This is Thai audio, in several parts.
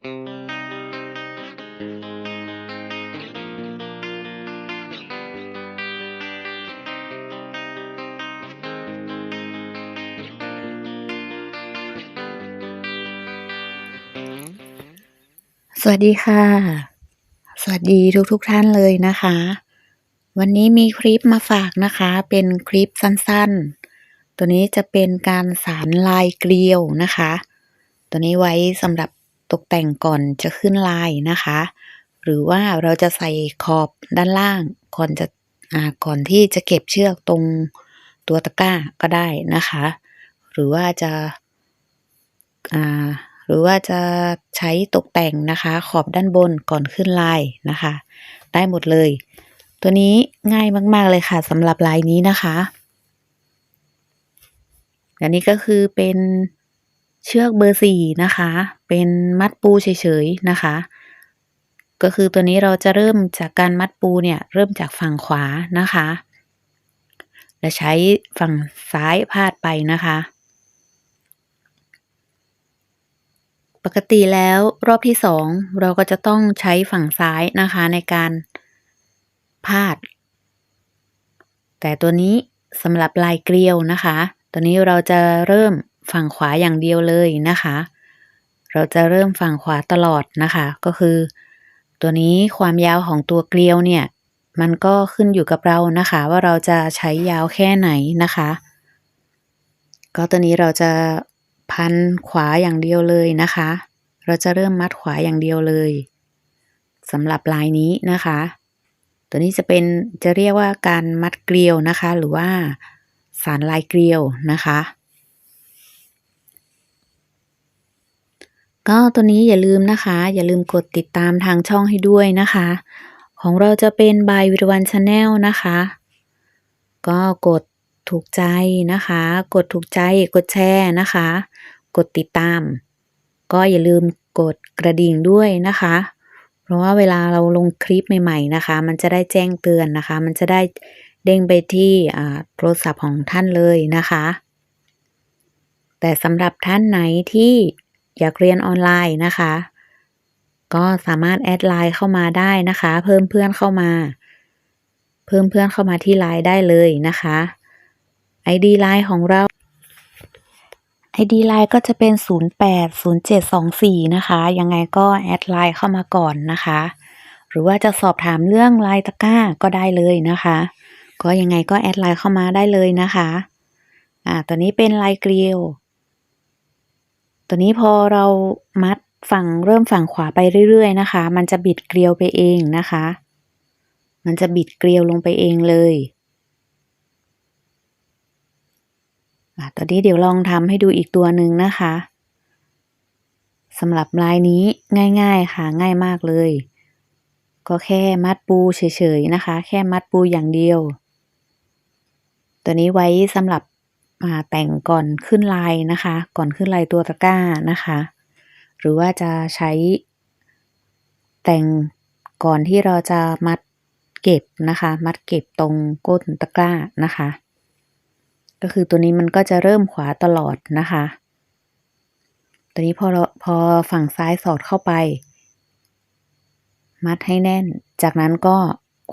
สวัสดีค่ะ สวัสดีทุกๆท่านเลยนะคะ วันนี้มีคลิปมาฝากนะคะ เป็นคลิปสั้นๆ ตัวนี้จะเป็นการสานลายเกลียวนะคะ ตัวนี้ไว้สำหรับ ตกแต่งก่อนจะขึ้นลายนะคะ หรือว่าเราจะใส่ขอบด้านล่างก่อนจะอ่าก่อนที่จะเก็บเชือกตรงตัวตะกร้าก็ได้นะคะ หรือว่าจะอ่าหรือว่าจะใช้ตกแต่งนะคะ ขอบด้านบนก่อนขึ้นลายนะคะ ได้หมดเลย ตัวนี้ง่ายมาก ๆเลยค่ะสำหรับลายนี้นะคะ อันนี้ก็คือเป็น เชือกเบอร์สี่นะคะ เป็นมัดปูเฉยๆนะคะ ก็คือตัวนี้เราจะเริ่มจากการมัดปูเนี่ยเริ่มจากฝั่งขวานะคะ และใช้ฝั่งซ้ายพาดไปนะคะ ปกติแล้วรอบที่สองเราก็จะต้องใช้ฝั่งซ้ายนะคะในการพาด แต่ตัวนี้สำหรับลายเกลียวนะคะ ตัวนี้เราจะเริ่ม ฝั่งขวาอย่างเดียวเลยนะคะ เราจะเริ่มฝั่งขวาตลอดนะคะ ก็คือ ตัวนี้ความยาวของตัวเกลียวเนี่ย มันก็ขึ้นอยู่กับเรานะคะ ว่าเราจะใช้ยาวแค่ไหนนะคะ ก็ตัวนี้เราจะพันขวาอย่างเดียวเลยนะคะ เราจะเริ่มมัดขวาอย่างเดียวเลยสำหรับลายนี้นะคะ ตัวนี้จะเป็นจะเรียกว่าการมัดเกลียวนะคะ หรือว่าสารลายเกลียวนะคะ ก็ตัวนี้อย่าลืมนะคะ อย่าลืมกดติดตามทางช่องให้ด้วยนะคะ ของเราจะเป็นบายวิรวันชาแนลนะคะ ก็กดถูกใจนะคะ กดถูกใจกดแชร์นะคะ กดติดตาม ก็อย่าลืมกดกระดิ่งด้วยนะคะ เพราะว่าเวลาเราลงคลิปใหม่ๆนะคะ มันจะได้แจ้งเตือนนะคะ มันจะได้เด้งไปที่โทรศัพท์ของท่านเลยนะคะ แต่สำหรับท่านไหนที่ อยากเรียนออนไลน์นะคะ ก็สามารถแอดไลน์เข้ามาได้นะคะ เพิ่มเพื่อนเข้ามา เพิ่มเพื่อนเข้ามาที่ไลน์ได้เลยนะคะ ID ไลน์ของเรา ID ไลน์ก็จะเป็น 080724 นะคะ ยังไงก็แอดไลน์เข้ามาก่อนนะคะ หรือว่าจะสอบถามเรื่องลายตะก้าก็ได้เลยนะคะ ก็ยังไงก็แอดไลน์เข้ามาได้เลยนะคะ อ่า ตัวนี้เป็นลายเกลียว ตัวนี้พอเรามัดฝั่งเริ่มฝั่งขวาไปเรื่อยๆนะคะ มันจะบิดเกลียวไปเองนะคะ มันจะบิดเกลียวลงไปเองเลยอะตอนนี้เดี๋ยวลองทำให้ดูอีกตัวหนึ่งนะคะสำหรับลายนี้ง่ายๆค่ะง่ายมากเลย ก็แค่มัดปูเฉยๆนะคะ แค่มัดปูอย่างเดียว ตัวนี้ไว้สำหรับ มาแต่งก่อนขึ้นลายนะคะ ก่อนขึ้นลายตัวตะกร้านะคะ หรือว่าจะใช้แต่งก่อนที่เราจะมัดเก็บนะคะ มัดเก็บตรงก้นตะกร้านะคะ ก็คือตัวนี้มันก็จะเริ่มขวาตลอดนะคะ ตัวนี้พอเราพอฝั่งซ้ายสอดเข้าไป มัดให้แน่น จากนั้นก็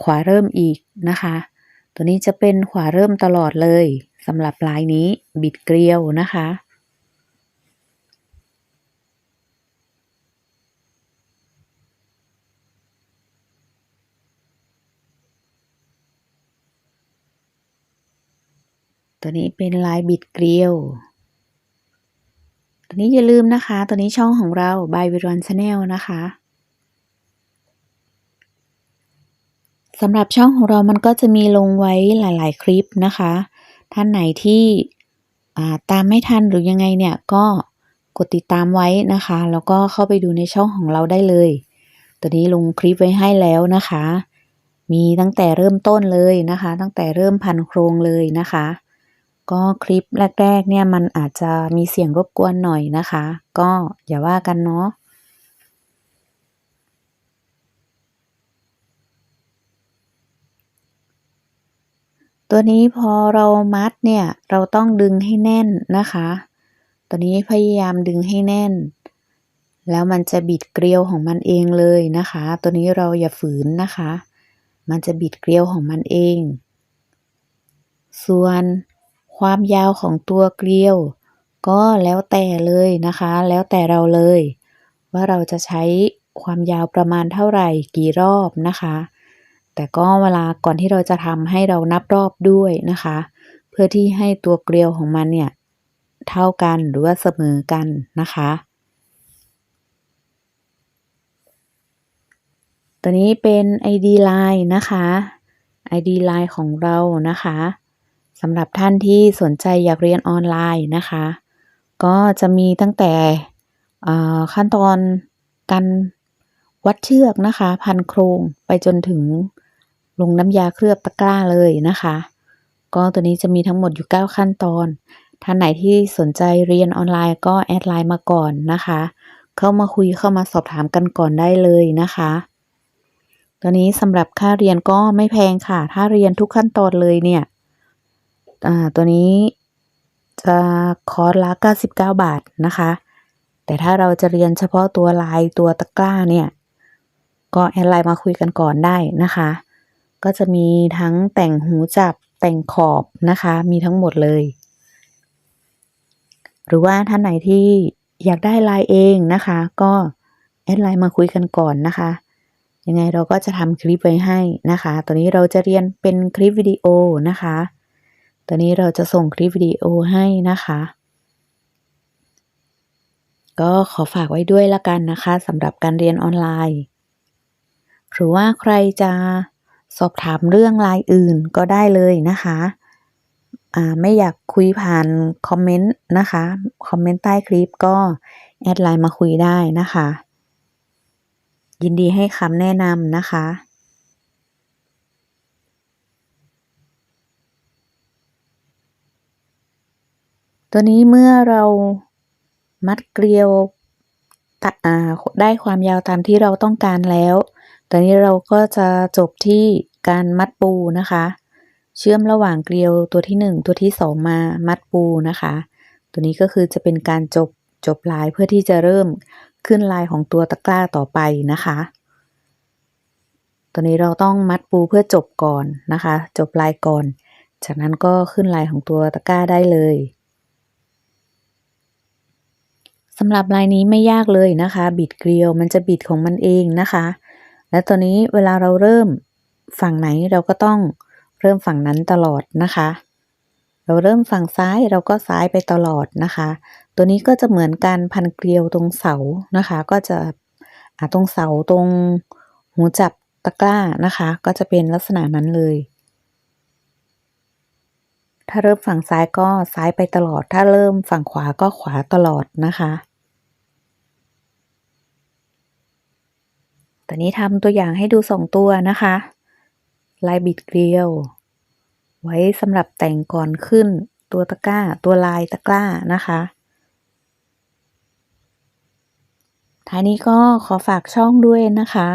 ขวาเริ่มอีกนะคะ ตัวนี้จะเป็นขวาเริ่มตลอดเลย สำหรับลายนี้บิดเกลียวนะคะ ตัวนี้เป็นลายบิดเกลียว ตัวนี้อย่าลืมนะคะ ตัวนี้ช่องของเรา by วิรันชาแนลนะคะสำหรับช่องของเรามันก็จะมีลงไว้หลาย ๆ คลิปนะคะ ท่านไหนที่ตามไม่ทันหรือยังไงเนี่ยก็กดติดตามไว้นะคะ แล้วก็เข้าไปดูในช่องของเราได้เลย ตัวนี้ลงคลิปไว้ให้แล้วนะคะ มีตั้งแต่เริ่มต้นเลยนะคะ ตั้งแต่เริ่มพันโครงเลยนะคะ ก็คลิปแรกๆเนี่ยมันอาจจะมีเสียงรบกวนหน่อยนะคะ ก็อย่าว่ากันเนาะ ตัวนี้พอเรามัดเนี่ย เราต้องดึงให้แน่นนะคะ ตัวนี้พยายามดึงให้แน่น แล้วมันจะบิดเกลียวของมันเองเลยนะคะ ตัวนี้เราอย่าฝืนนะคะ มันจะบิดเกลียวของมันเอง ส่วนความยาวของตัวเกลียว ก็แล้วแต่เลยนะคะ แล้วแต่เราเลย ว่าเราจะใช้ความยาวประมาณเท่าไหร่กี่รอบนะคะ แต่ก็เวลาก่อนที่เราจะทำให้เรานับรอบด้วยนะคะ เพื่อที่ให้ตัวเกลียวของมันเนี่ย เท่ากันหรือว่าเสมอกันนะคะ ตัวนี้เป็น ID Line นะคะ ID Line ของเรานะคะสำหรับท่านที่สนใจอยากเรียนออนไลน์นะคะ ก็จะมีตั้งแต่ขั้นตอนการวัดเชือกนะคะ พันโครงไปจนถึง ลงน้ำยาเคลือบตะกร้าเลยนะคะ ก็ตัวนี้จะมีทั้งหมดอยู่ 9 ขั้นตอน ท่านไหนที่สนใจเรียนออนไลน์ก็แอดไลน์มาก่อนนะคะ เข้ามาคุยเข้ามาสอบถามกันก่อนได้เลยนะคะ ตัวนี้สำหรับค่าเรียนก็ไม่แพงค่ะ ถ้าเรียนทุกขั้นตอนเลยเนี่ยตัวนี้จะคอร์สละ 99 บาทนะคะ แต่ถ้าเราจะเรียนเฉพาะตัวลายตัวตะกร้าเนี่ย ก็แอดไลน์มาคุยกันก่อนได้นะคะ ก็จะมีทั้งแต่งหูจับแต่งขอบนะคะ มีทั้งหมดเลย หรือว่าท่านไหนที่อยากได้ลน์เองนะคะ ก็แอดไลน์มาคุยกันก่อนนะคะ ยังไงเราก็จะทำคลิปไว้ให้นะคะตัวนี้เราจะเรียนเป็นคลิปวิดีโอนะคะตัวนี้เราจะส่งคลิปวิดีโอให้นะคะ ก็ขอฝากไว้ด้วยละกันนะคะสำหรับการเรียนออนไลน์ หรือว่าใครจะ สอบถามเรื่องไลน์อื่นก็ได้เลยนะคะไม่อยากคุยผ่านคอมเมนต์นะคะ คอมเมนต์ใต้คลิปก็แอดไลน์มาคุยได้นะคะ ยินดีให้คำแนะนำนะคะ ตัวนี้เมื่อเรามัดเกลียวได้ความยาวตามที่เราต้องการแล้ว ตอนนี้เราก็จะจบที่การมัดปูนะคะ เชื่อมระหว่างเกลียวตัวที่ 1 ตัวที่ 2 มามัดปูนะคะ ตัวนี้ก็คือจะเป็นการจบจบลายเพื่อที่จะเริ่มขึ้นลายของตัวตะกร้าต่อไปนะคะ ตัวนี้เราต้องมัดปูเพื่อจบก่อนนะคะ จบลายก่อน จากนั้นก็ขึ้นลายของตัวตะกร้าได้เลยสำหรับลายนี้ไม่ยากเลยนะคะ บิดเกลียวมันจะบิดของมันเองนะคะ และตัวนี้เวลาเราเริ่มฝั่งไหนเราก็ต้องเริ่มฝั่งนั้นตลอดนะคะ เราเริ่มฝั่งซ้ายเราก็ซ้ายไปตลอดนะคะ ตัวนี้ก็จะเหมือนการพันเกลียวตรงเสานะคะ ก็จะตรงเสาตรงหูจับตะกร้านะคะ ก็จะเป็นลักษณะนั้นเลย ถ้าเริ่มฝั่งซ้ายก็ซ้ายไปตลอด ถ้าเริ่มฝั่งขวาก็ขวาตลอดนะคะ ตอนนี้ทำตัวอย่างให้ดูสองตัวนะคะ ลายบิดเกลียว ไว้สำหรับแต่งก่อนขึ้นตัวตะกร้า ตัวลายตะกร้านะคะท้ายนี้ก็ขอฝากช่องด้วยนะคะ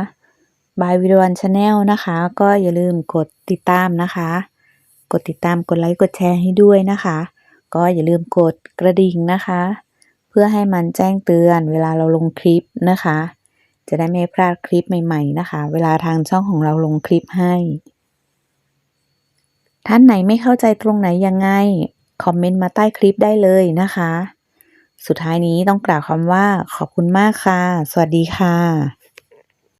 บายวิดวันชาแนลนะคะ ก็อย่าลืมกดติดตามนะคะ กดติดตามกดไลค์กดแชร์ให้ด้วยนะคะ ก็อย่าลืมกดกระดิ่งนะคะ เพื่อให้มันแจ้งเตือนเวลาเราลงคลิปนะคะ จะได้ไม่พลาดคลิปใหม่ๆนะคะ เวลาทางช่องของเราลงคลิปให้ ท่านไหนไม่เข้าใจตรงไหนยังไง คอมเมนต์มาใต้คลิปได้เลยนะคะ สุดท้ายนี้ต้องกล่าวคำว่าขอบคุณมากค่ะ สวัสดีค่ะ